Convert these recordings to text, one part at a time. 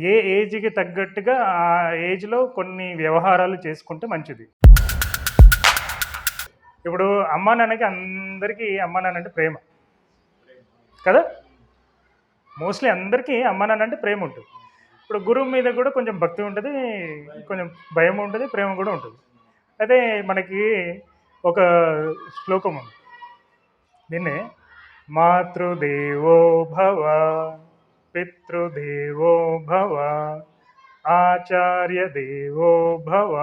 ఏ ఏజ్కి తగ్గట్టుగా ఆ ఏజ్లో కొన్ని వ్యవహారాలు చేసుకుంటే మంచిది. ఇప్పుడు అమ్మా నాన్నకి అందరికీ అమ్మా నాన్న అంటే ప్రేమ. కదా? మోస్ట్లీ అందరికీ అమ్మా నాన్న అంటే ప్రేమ ఉంటుంది. ఇప్పుడు గురువు మీద కూడా కొంచెం భక్తి ఉంటుంది కొంచెం భయం ఉంటుంది ప్రేమ కూడా ఉంటుంది. అయితే మనకి ఒక శ్లోకం ఉంది. దీన్నే మాతృదేవో భవ పితృదేవో భవ ఆచార్య దేవో భవ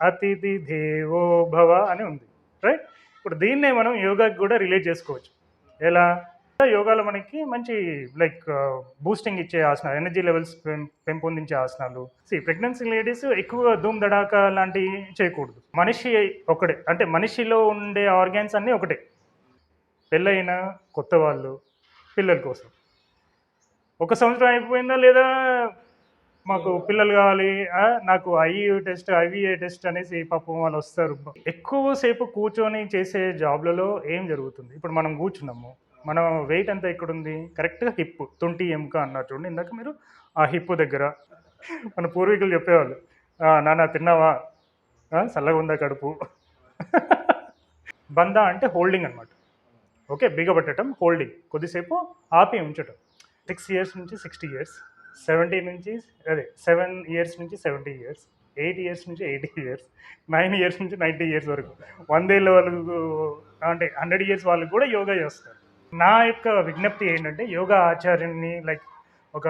అతిథి దేవో భవ అని ఉంది. రైట్ ఇప్పుడు దీన్నే మనం యోగాకి కూడా రిలేట్ చేసుకోవచ్చు. ఎలా? యోగాలో మనకి మంచి లైక్ బూస్టింగ్ uh, ఇచ్చే ఆసనాలు ఎనర్జీ లెవెల్స్ పెంపొందించే ఆసనాలు. సి ప్రెగ్నెన్సీ లేడీస్ ఎక్కువ ధూమ్ దడాక లాంటివి చేయకూడదు. మనిషి ఒకటే అంటే మనిషిలో ఉండే ఆర్గాన్స్ అన్నీ ఒకటే. పెళ్ళైన కొత్త వాళ్ళు పిల్లల కోసం. ఒక సంవత్సరం అయిపోయిందా లేదా? మాకు పిల్లలు కావాలి. నాకు I e test IVA test అనేసి పాపం వాళ్ళు వస్తారు. ఎక్కువసేపు కూర్చొని చేసే జాబ్లలో ఏం జరుగుతుంది? ఇప్పుడు మనం కూర్చున్నాము. మనం వెయిట్ అంతా ఎక్కడుంది? కరెక్ట్గా హిప్ తుంటి ఎముక అన్నట్టు చూడండి. ఇందాక మీరు ఆ హిప్ దగ్గర మన పూర్వీకులు చెప్పేవాళ్ళు. నాన్న తిన్నావా? చల్లగా ఉందా కడుపు? బందా అంటే హోల్డింగ్ అనమాట ఓకే బిగబట్టడం హోల్డింగ్ కొద్దిసేపు ఆపి ఉంచటం. సిక్స్ ఇయర్స్ నుంచి సిక్స్టీ ఇయర్స్ సెవెంటీ నుంచి అదే సెవెన్ ఇయర్స్ నుంచి సెవెంటీ ఇయర్స్ ఎయిట్ ఇయర్స్ నుంచి ఎయిటీ ఇయర్స్ నైన్ ఇయర్స్ నుంచి నైంటీ ఇయర్స్ వరకు. వందేళ్ళ వాళ్ళకు అంటే హండ్రెడ్ ఇయర్స్ వాళ్ళకు కూడా యోగా చేస్తారు. నా యొక్క విజ్ఞప్తి ఏంటంటే యోగా ఆచార్యుని లైక్ ఒక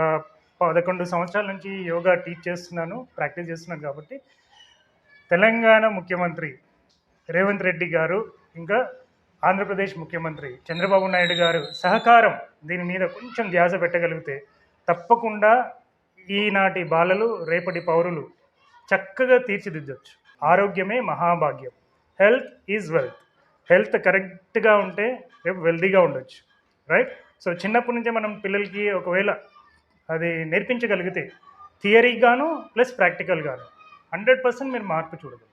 పదకొండు సంవత్సరాల నుంచి యోగా టీచ్ చేస్తున్నాను ప్రాక్టీస్ చేస్తున్నాను కాబట్టి తెలంగాణ ముఖ్యమంత్రి రేవంత్ రెడ్డి గారు ఇంకా ఆంధ్రప్రదేశ్ ముఖ్యమంత్రి చంద్రబాబు నాయుడు గారు సహకారం దీని మీద కొంచెం ధ్యాస పెట్టగలిగితే తప్పకుండా ఈనాటి బాలలు రేపటి పౌరులు చక్కగా తీర్చిదిద్దొచ్చు. ఆరోగ్యమే మహాభాగ్యం. Health is wealth. హెల్త్ కరెక్ట్గా ఉంటే రేపు వెల్దీగా ఉండొచ్చు. రైట్? సో చిన్నప్పటి నుంచే మనం పిల్లలకి ఒకవేళ అది నేర్పించగలిగితే థియరీగాను ప్లస్ ప్రాక్టికల్గాను హండ్రెడ్ పర్సెంట్ మీరు మార్పు చూడగలరు.